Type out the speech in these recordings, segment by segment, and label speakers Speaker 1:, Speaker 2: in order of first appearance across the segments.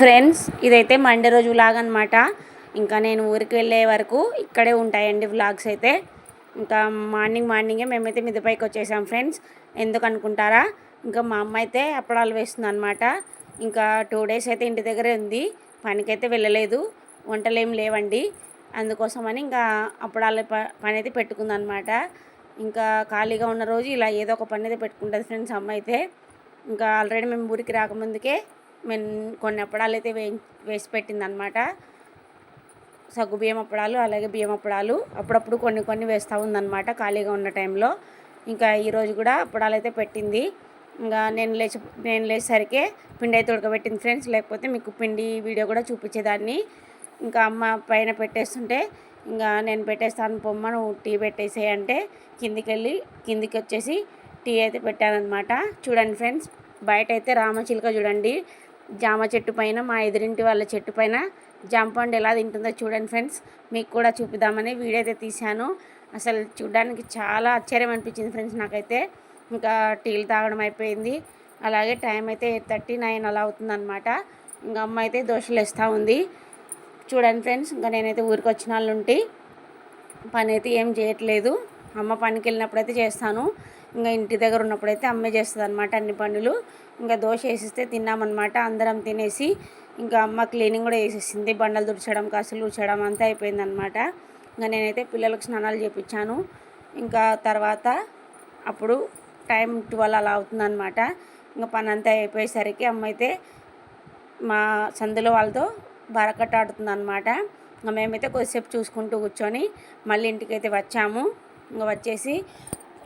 Speaker 1: Friends ఇదైతే Monday రోజు vlog అనమాట ఇంకా నేను ఊరికి వెళ్ళే వరకు ఇక్కడే ఉంటాయండి వ్లాగ్స్ అయితే. ఇంకా మార్నింగ్ మార్నింగే మేమైతే మిద్దపైకి వచ్చేసాం ఫ్రెండ్స్. ఎందుకు అనుకుంటారా? ఇంకా మా అమ్మ అయితే అప్పడాలు వేస్తుంది అనమాట ఇంకా టూ డేస్ అయితే ఇంటి దగ్గరే ఉంది. పనికైతే వెళ్ళలేదు. వంటలు ఏం లేవండి. అందుకోసమని ఇంకా అప్పడాల పని అయితే పెట్టుకుందనమాట ఇంకా ఖాళీగా ఉన్న రోజు ఇలా ఏదో ఒక పని అయితే పెట్టుకుంటుంది ఫ్రెండ్స్ అమ్మ అయితే. ఇంకా ఆల్రెడీ మేము ఊరికి రాకముందుకే మేము కొన్ని అప్పడాలు అయితే వే వేసి పెట్టింది అనమాట సగ్గు బియ్యం అప్పడాలు అలాగే బియ్యం అప్పడాలు అప్పుడప్పుడు కొన్ని కొన్ని వేస్తూ ఉందన్నమాట ఖాళీగా ఉన్న టైంలో. ఇంకా ఈరోజు కూడా అప్పడాలు అయితే పెట్టింది. ఇంకా నేను లేచి నేను లేచేసరికి పిండి అయితే ఉడకబెట్టింది ఫ్రెండ్స్. లేకపోతే మీకు పిండి వీడియో కూడా చూపించేదాన్ని. ఇంకా అమ్మ పైన పెట్టేస్తుంటే ఇంకా నేను పెట్టేస్తాను పొమ్మ నువ్వు టీ పెట్టేసేయంటే కిందికి వెళ్ళి కిందికి వచ్చేసి టీ అయితే పెట్టానమాట చూడండి ఫ్రెండ్స్ బయట అయితే రామచిలుక చూడండి. జామ చెట్టు పైన మా ఎదురింటి వాళ్ళ చెట్టు పైన జామ పండు ఎలా తింటుందో చూడండి ఫ్రెండ్స్. మీకు కూడా చూపిద్దామని వీడియో అయితే తీశాను. అసలు చూడడానికి చాలా ఆశ్చర్యం అనిపించింది ఫ్రెండ్స్ నాకైతే. ఇంకా టీలు తాగడం అయిపోయింది. అలాగే టైం అయితే ఎయిట్ థర్టీ నైన్ అలా అవుతుందన్నమాట. ఇంకా అమ్మ అయితే దోశలు వేస్తూ ఉంది. చూడండి ఫ్రెండ్స్ ఇంకా నేనైతే ఊరికి వచ్చిన వాళ్ళు ఉంటే పని అయితే ఏం చేయట్లేదు. అమ్మ పనికి వెళ్ళినప్పుడు అయితే చేస్తాను. ఇంకా ఇంటి దగ్గర ఉన్నప్పుడైతే అమ్మే చేస్తుంది అనమాట అన్ని పనులు ఇంకా దోశ వేసిస్తే తిన్నామన్నమాట అందరం తినేసి ఇంకా అమ్మ క్లీనింగ్ కూడా వేసేసింది బండలు తుడచడం కసులు ఊచడం అంతా అయిపోయిందనమాట ఇంకా నేనైతే పిల్లలకు స్నానాలు చేపించాను. ఇంకా తర్వాత అప్పుడు టైం ట్వెల్వ్ అలా అవుతుందన్నమాట. ఇంకా పని అంతా అయిపోయేసరికి అమ్మ అయితే మా సందులో వాళ్ళతో బరకట్ట ఆడుతుంది అనమాట ఇంకా మేమైతే కొద్దిసేపు చూసుకుంటూ కూర్చొని మళ్ళీ ఇంటికి అయితే వచ్చాము. ఇంకా వచ్చేసి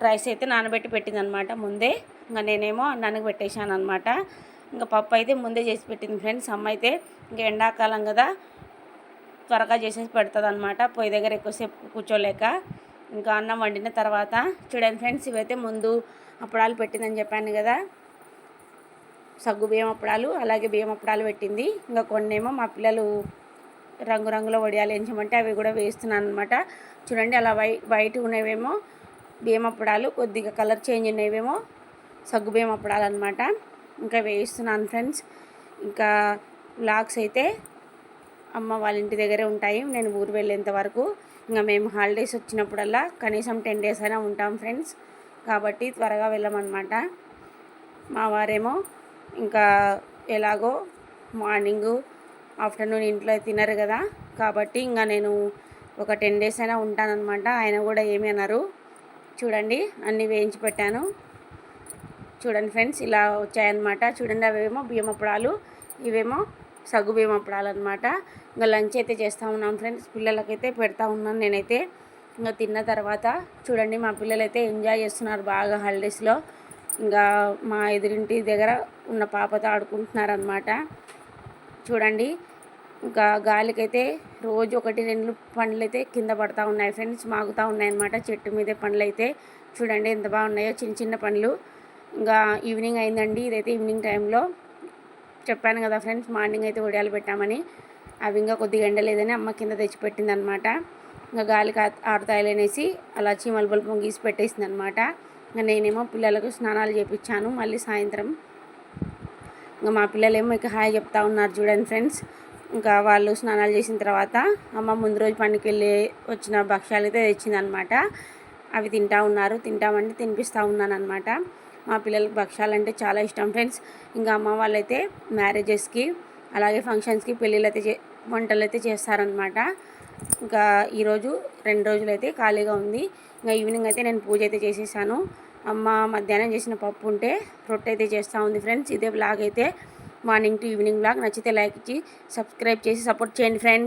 Speaker 1: రైస్ అయితే నానబెట్టి పెట్టింది అనమాట ముందే ఇంకా నేనేమో అన్నానికి పెట్టేశాను అనమాట ఇంకా పప్పు అయితే ముందే చేసి పెట్టింది ఫ్రెండ్స్. అమ్మ అయితే ఇంకా ఎండాకాలం కదా త్వరగా చేసేసి పెడుతుంది అనమాట పొయ్యి దగ్గర ఎక్కువసేపు కూర్చోలేక ఇంకా అన్నం వండిన తర్వాత చూడండి ఫ్రెండ్స్ ఇవైతే ముందు అప్పడాలు పెట్టిందని చెప్పాను కదా. సగ్గు బియ్యం అప్పడాలు అలాగే బియ్యం అప్పడాలు పెట్టింది. ఇంకా కొన్నేమో మా పిల్లలు రంగురంగుల వడియాలు వేయించమంటే అవి కూడా వేస్తున్నాను అనమాట చూడండి అలా వై బయట ఉన్నవేమో బియ్యం అప్పడాలు కొద్దిగా కలర్ చేంజ్ ఉన్నవేమో సగ్గు బియ్యం అప్పడాలు అనమాట ఇంకా వేయిస్తున్నాను ఫ్రెండ్స్. ఇంకా బ్లాక్స్ అయితే అమ్మ వాళ్ళ ఇంటి దగ్గరే ఉంటాయి. నేను ఊరు వెళ్ళేంత వరకు ఇంకా మేము హాలిడేస్ వచ్చినప్పుడల్లా కనీసం టెన్ డేస్ అయినా ఉంటాం ఫ్రెండ్స్. కాబట్టి త్వరగా వెళ్ళామన్నమాట. మా వారేమో ఇంకా ఎలాగో మార్నింగు ఆఫ్టర్నూన్ ఇంట్లో తినరు కదా. కాబట్టి ఇంకా నేను ఒక టెన్ డేస్ అయినా ఉంటానన్నమాట. ఆయన కూడా ఏమీ అన్నారు చూడండి అన్నీ వేయించి పెట్టాను. చూడండి ఫ్రెండ్స్ ఇలా వచ్చాయన్నమాట. చూడండి అవేమో బియ్యం అప్పడాలు ఇవేమో సగ్గు బియ్యం అప్పడాలు అనమాట ఇంకా లంచ్ అయితే చేస్తూ ఉన్నాం ఫ్రెండ్స్ పిల్లలకైతే పెడతా ఉన్నాను నేనైతే. ఇంకా తిన్న తర్వాత చూడండి మా పిల్లలు అయితే ఎంజాయ్ చేస్తున్నారు బాగా హాలిడేస్లో. ఇంకా మా ఎదురింటి దగ్గర ఉన్న పాపతో ఆడుకుంటున్నారనమాట చూడండి ఇంకా గాలికైతే రోజు ఒకటి రెండు పండ్లు అయితే కింద పడతా ఉన్నాయి ఫ్రెండ్స్. మాగుతూ ఉన్నాయన్నమాట చెట్టు మీదే పండ్లు అయితే చూడండి ఎంత బాగున్నాయో చిన్న చిన్న పండ్లు. ఇంకా ఈవినింగ్ అయిందండి. ఇదైతే ఈవినింగ్ టైంలో చెప్పాను కదా ఫ్రెండ్స్ మార్నింగ్ అయితే వడియాలు పెట్టామని. అవి ఇంకా కొద్దిగా ఎండలేదని అమ్మ కింద తెచ్చిపెట్టింది అనమాట ఇంకా గాలికి ఆ- ఆరుతాయలనేసి అలా చీమల బల్బం గీసి పెట్టేసింది అనమాట ఇంకా నేనేమో పిల్లలకు స్నానాలు చేపించాను మళ్ళీ సాయంత్రం ఇంకా మా పిల్లలేమో ఇక హాయ్ చెప్తా ఉన్నారు చూడండి ఫ్రెండ్స్. ఇంకా వాళ్ళు స్నానాలు చేసిన తర్వాత అమ్మ ముందు రోజు పనికి వెళ్ళి వచ్చిన భక్ష్యాలు అయితే తెచ్చిందనమాట. అవి తింటా ఉన్నారు. తింటామంటే తినిపిస్తూ ఉన్నాను అనమాట మా పిల్లలకి భక్ష్యాలు అంటే చాలా ఇష్టం ఫ్రెండ్స్. ఇంకా అమ్మ వాళ్ళైతే మ్యారేజెస్కి అలాగే ఫంక్షన్స్కి పెళ్ళిళ్ళు అయితే చే వంటలు అయితే చేస్తారనమాట. ఇంకా ఈరోజు రెండు రోజులు అయితే ఖాళీగా ఉంది. ఇంకా ఈవినింగ్ అయితే నేను పూజ అయితే చేసేసాను. అమ్మ మధ్యాహ్నం చేసిన పప్పు ఉంటే రొట్టె అయితే చేస్తూ ఉంది ఫ్రెండ్స్. ఇదే బ్లాగ్ అయితే. మార్నింగ్ టు ఈవినింగ్ బ్లాగ్ నచ్చితే లైక్ ఇచ్చి సబ్స్క్రైబ్ చేసి సపోర్ట్ చేయండి ఫ్రెండ్స్.